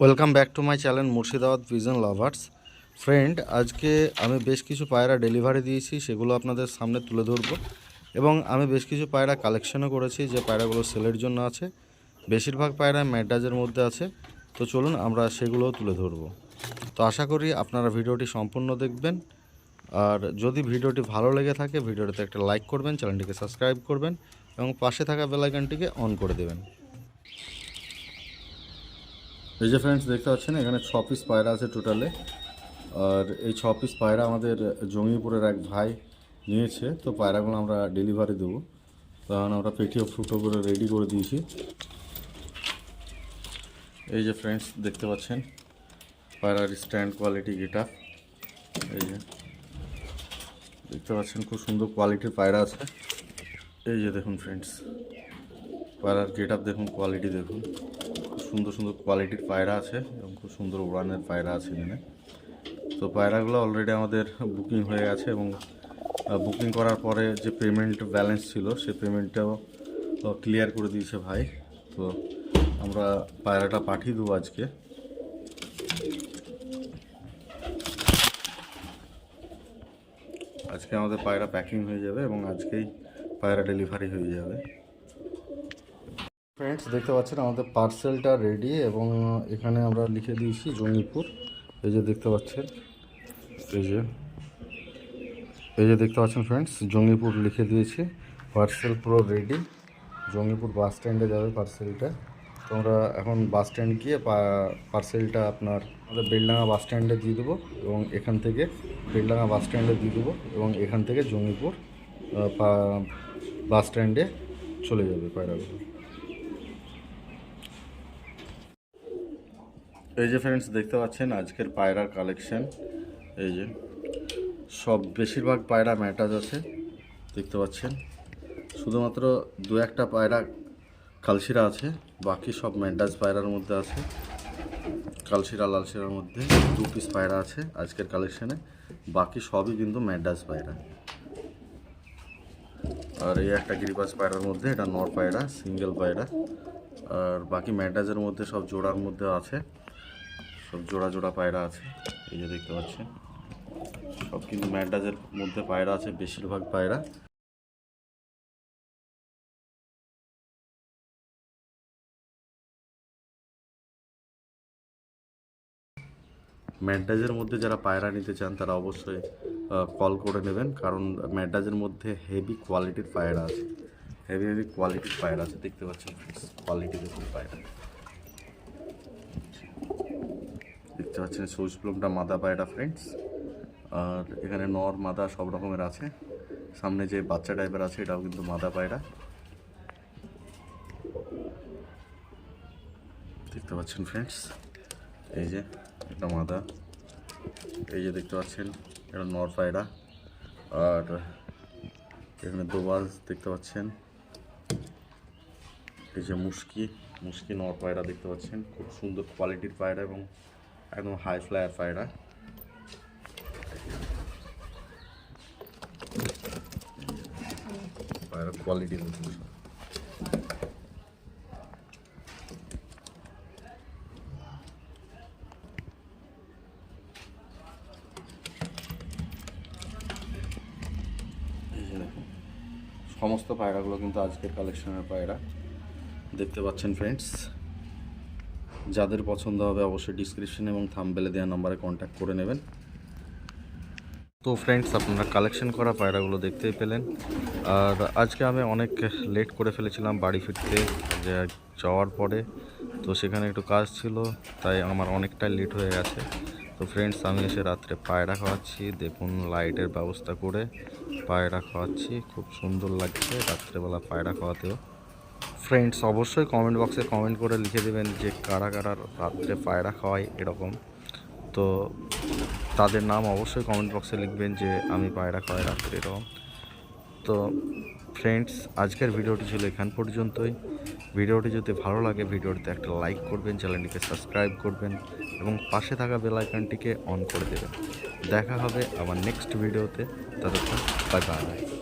Welcome back to my channel Murshidabad vision lovers friend আজকে আমি বেশ কিছু পায়রা ডেলিভারি দিয়েছি, সেগুলো আপনাদের সামনে তুলে ধরবো। এবং আমি বেশ কিছু পায়রা কালেকশনও করেছি, যে পায়রাগুলো সেলের জন্য আছে। বেশিরভাগ পায়রা ম্যাডাজের মধ্যে আছে। তো চলুন আমরা সেগুলোও তুলে ধরবো। তো আশা করি আপনারা ভিডিওটি সম্পূর্ণ দেখবেন। আর যদি ভিডিওটি ভালো লেগে থাকে, ভিডিওটিতে একটা লাইক করবেন চ্যানেলটিকে সাবস্ক্রাইব করবেন, এবং পাশে থাকা বেলাইকানটিকে অন করে দেবেন। এই যে ফ্রেন্ডস দেখতে পাচ্ছেন, এখানে ছ পিস পায়রা আছে টোটালে আর এই ছ পিস পায়রা আমাদের জঙ্গিপুরের এক ভাই নিয়েছে, তো পায়রাগুলো আমরা ডেলিভারি দেবো। তখন আমরা পেটিও ফ্রুটো করে রেডি করে দিয়েছি। এই যে ফ্রেন্ডস দেখতে পাচ্ছেন, পায়রার স্ট্যান্ড কোয়ালিটি গেটা এই যে, দেখতে পাচ্ছেন, খুব সুন্দর কোয়ালিটির পায়রা আছে। এই যে দেখুন ফ্রেন্ডস পায়রার গেট দেখুন কোয়ালিটি দেখুন। সুন্দর সুন্দর কোয়ালিটির পায়রা আছে এবং খুব সুন্দর উড়ানের পায়রা আছে এখানে। তো পায়রাগুলো অলরেডি আমাদের বুকিং হয়ে গেছে এবং বুকিং করার পরে যে পেমেন্ট ব্যালেন্স ছিল, সে পেমেন্টটাও ক্লিয়ার করে দিয়েছে ভাই। তো আমরা পায়রাটা পাঠিয়ে দেবো আজকে। আজকে আমাদের পায়রা প্যাকিং হয়ে যাবে এবং আজকেই পায়রা ডেলিভারি হয়ে যাবে। ফ্রেন্ডস দেখতে পাচ্ছেন আমাদের পার্সেলটা রেডি এবং এখানে আমরা লিখে দিয়েছি জঙ্গিপুর। এই যে দেখতে পাচ্ছেন, এই যে এই যে দেখতে পাচ্ছেন ফ্রেন্ডস জঙ্গিপুর লিখে দিয়েছি পার্সেল পুরো রেডি জঙ্গিপুর বাস স্ট্যান্ডে যাবে পার্সেলটা তো আমরা এখন বাস স্ট্যান্ড গিয়ে পার্সেলটা আপনার আমাদের বেলডাঙ্গা বাস স্ট্যান্ডে দিয়ে দেবো এবং এখান থেকে বেলডাঙ্গা বাস স্ট্যান্ডে দিয়ে দেবো এবং এখান থেকে জঙ্গিপুর বাস স্ট্যান্ডে চলে যাবে পায়রাগুলো। এই যে ফ্রেন্ডস দেখতে পাচ্ছেন আজকের পায়রার কালেকশন এই যে, সব বেশিরভাগ পায়রা ম্যাটাজ আছে, দেখতে পাচ্ছেন। শুধুমাত্র দু একটা পায়রা কালশিরা আছে, বাকি সব ম্যাডাজ পায়রার মধ্যে আছে। কালশিরা লালশিরার মধ্যে দু পিস পায়রা আছে আজকের কালেকশনে বাকি সবই কিন্তু ম্যাডাজ পায়রা। আর এই একটা গিরিবাজ পায়রার মধ্যে, এটা নর পায়রা সিঙ্গেল পায়রা। আর বাকি ম্যাডাজের মধ্যে সব জোড়ার মধ্যে আছে। সব জোড়া জোড়া পায়রা আছে। এই যে দেখতে পাচ্ছেন। সব কিন্তু ম্যাডাজের মধ্যে পায়রা আছে, বেশিরভাগ পায়রা। ম্যাডাজের মধ্যে যারা পায়রা নিতে চান, তারা অবশ্যই কল করে নেবেন। কারণ ম্যাডাজের মধ্যে হেভি কোয়ালিটির পায়রা আছে। হেভি হেভি কোয়ালিটির পায়রা আছে। দেখতে পাচ্ছেন কোয়ালিটি দেখুন পায়রা দেখতে পাচ্ছেন, সবুজ প্লমটা মাদা পায়রা ফ্রেন্ডস আর এখানে নর, মাদা সব রকমের আছে। সামনে যে বাচ্চা টাইপের আছে, এটাও কিন্তু মাদা পায়রা দেখতে পাচ্ছেন ফ্রেন্ডস এই যে এটা মাদা। এই যে দেখতে পাচ্ছেন, এটা নর পায়রা আর এখানে দোবাজ দেখতে পাচ্ছেন, এই যে মুশকি মুশকি নর পায়রা দেখতে পাচ্ছেন। খুব সুন্দর কোয়ালিটির পায়রা এবং একদম হাই ফ্লায়ার পায়রা পায়রা কোয়ালিটি সমস্ত পায়রাগুলো কিন্তু আজকের কালেকশনের পায়রা। দেখতে পাচ্ছেন ফ্রেন্ডস যাদের পছন্দ হবে অবশ্যই ডিসক্রিপশন এবং থামবেলে দেওয়া নম্বরে কন্ট্যাক্ট করে নেবেন। তো ফ্রেন্ডস আপনারা কালেকশন করা পায়রাগুলো দেখতেই পেলেন। আর আজকে আমি অনেক লেট করে ফেলেছিলাম বাড়ি ফিরতে, যে যাওয়ার পরে। তো সেখানে একটু কাজ ছিল, তাই আমার অনেকটাই লেট হয়ে গেছে। তো ফ্রেন্ডস আমি এসে রাত্রে পায়রা খাওয়াচ্ছি, দেখুন লাইটের ব্যবস্থা করে পায়রা খাওয়াচ্ছি। খুব সুন্দর লাগছে রাত্রেবেলা পায়রা খাওয়াতেও। ফ্রেন্ডস অবশ্যই কমেন্ট বক্সে কমেন্ট করে লিখে দেবেন যে কারা কারা রাত্রে পায়রা খাওয়ায় এরকম। তো তাদের নাম অবশ্যই কমেন্ট বক্সে লিখবেন যে আমি পায়রা খাওয়াই রাত্রে এরকম। তো ফ্রেন্ডস আজকের ভিডিওটি ছিল এখান পর্যন্তই। ভিডিওটি যদি ভালো লাগে, ভিডিওটিতে একটা লাইক করবেন, চ্যানেলটিকে সাবস্ক্রাইব করবেন এবং পাশে থাকা বেল আইকনটিকে অন করে দেবেন। দেখা হবে আবার নেক্সট ভিডিওতে ততক্ষণ বাই বাই